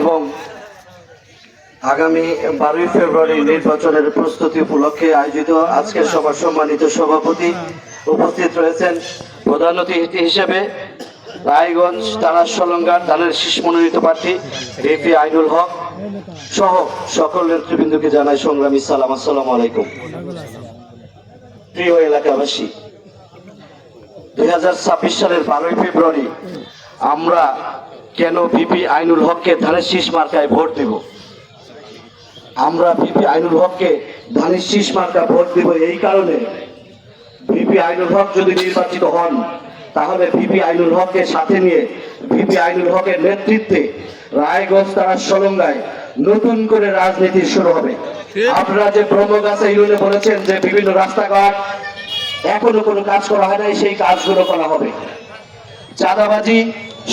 এবং আগামী বারোই ফেব্রুয়ারি নির্বাচনের প্রস্তুতি উপলক্ষে আয়োজিত আজকের সভার সম্মানিত সভাপতি উপস্থিত রয়েছেন প্রধান অতিথি হিসেবে রায়গঞ্জ, তারা সলঙ্গার দানের শীষ মনোনীত প্রার্থী রেফি আইনুল হক সহ সকল নেতৃবৃন্দকে জানাই সংগ্রামী সালাম। আসসালাম আলাইকুম। প্রিয় এলাকাবাসী, দুই হাজার ছাব্বিশ সালের বারোই ফেব্রুয়ারি আমরা কেন বিপি আইনুল হককে ধানের শীষ মার্কায় ভোট দেব? আমরা বিপি আইনুল হককে ধানের শীষ মার্কা ভোট দিব এই কারণে। বিপি আইনুল হক যদি নির্বাচিত হন, তাহলে বিপি আইনুল হককে সাথে নিয়ে বিপি আইনুল হকের নেতৃত্বে রায়গঞ্জ তারা সলঙ্গায় নতুন করে রাজনীতি শুরু হবে। আপনারা যে ব্রহ্মগাছা ইউনিয়নে বলেছেন যে বিভিন্ন রাস্তাঘাট, এখনও কোনো কাজ করা হয় নাই, সেই কাজগুলো করা হবে। চাঁদাবাজি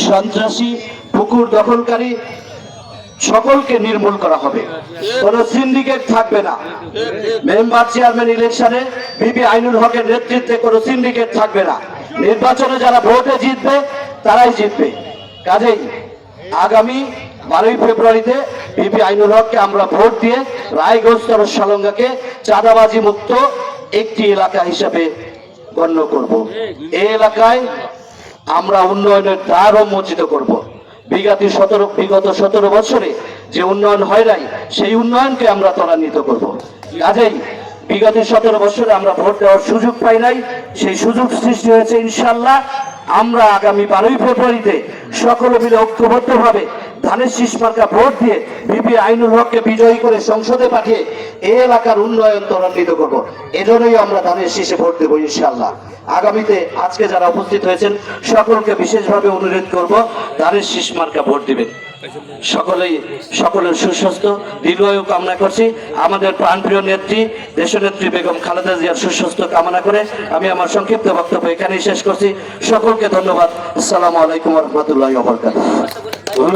সন্ত্রাসী, পুকুর দখলকারী, সকলকে নির্মূল করা হবে। কোন সিন্ডিকেট থাকবে না। মেম্বার চেয়ারম্যান ইলেকশনে বিপি আইনুল হকের নেতৃত্বে কোনো সিন্ডিকেট থাকবে না। নির্বাচনে যারা ভোটে জিতবে, তারাই জিতবে। কাজেই আগামী বারোই ফেব্রুয়ারিতে বিপি আইনুল হককে আমরা ভোট দিয়ে রায়গঞ্জ সলঙ্গাকে চাঁদাবাজি মুক্ত একটি এলাকা হিসাবে গণ্য করব। এই এলাকায় আমরা উন্নয়নের দ্বারও উন্মোচিত করব। বিগত সতেরো বিগত সতেরো বছরে যে উন্নয়ন হয় নাই, সেই উন্নয়নকে আমরা ত্বরান্বিত করব। কাজেই বিগত সতেরো বছরে আমরা ভোট দেওয়ার সুযোগ পাই নাই, সেই সুযোগ সৃষ্টি হয়েছে ইনশাল্লাহ আমরা আগামী বারোই ফেব্রুয়ারিতে সকলে মিলে ঐক্যবদ্ধভাবে ধানের শীষ মার্কা ভোট দিয়ে বিপি আইনুল হককে বিজয়ী করে সংসদে পাঠিয়ে এই এলাকার উন্নয়ন ত্বরান্বিত করব। এজন্যই আমরা ধানের শীষে ভোট দেবো ইনশাল্লাহ আগামীতে আজকে যারা উপস্থিত হয়েছেন, সকলকে বিশেষভাবে অনুরোধ করব ধানের শীষ মার্কা ভোট দিবেন। সকলেই, সকলের সুস্বাস্থ্য, দীর্ঘায়ু কামনা করছি। আমাদের প্রাণপ্রিয় নেত্রী, দেশনেত্রী বেগম খালেদা জিয়ার সুস্বাস্থ্য কামনা করে আমি আমার সংক্ষিপ্ত বক্তব্য এখানেই শেষ করছি। সকলকে ধন্যবাদ। আসসালামু আলাইকুম রহমতুল্লাহ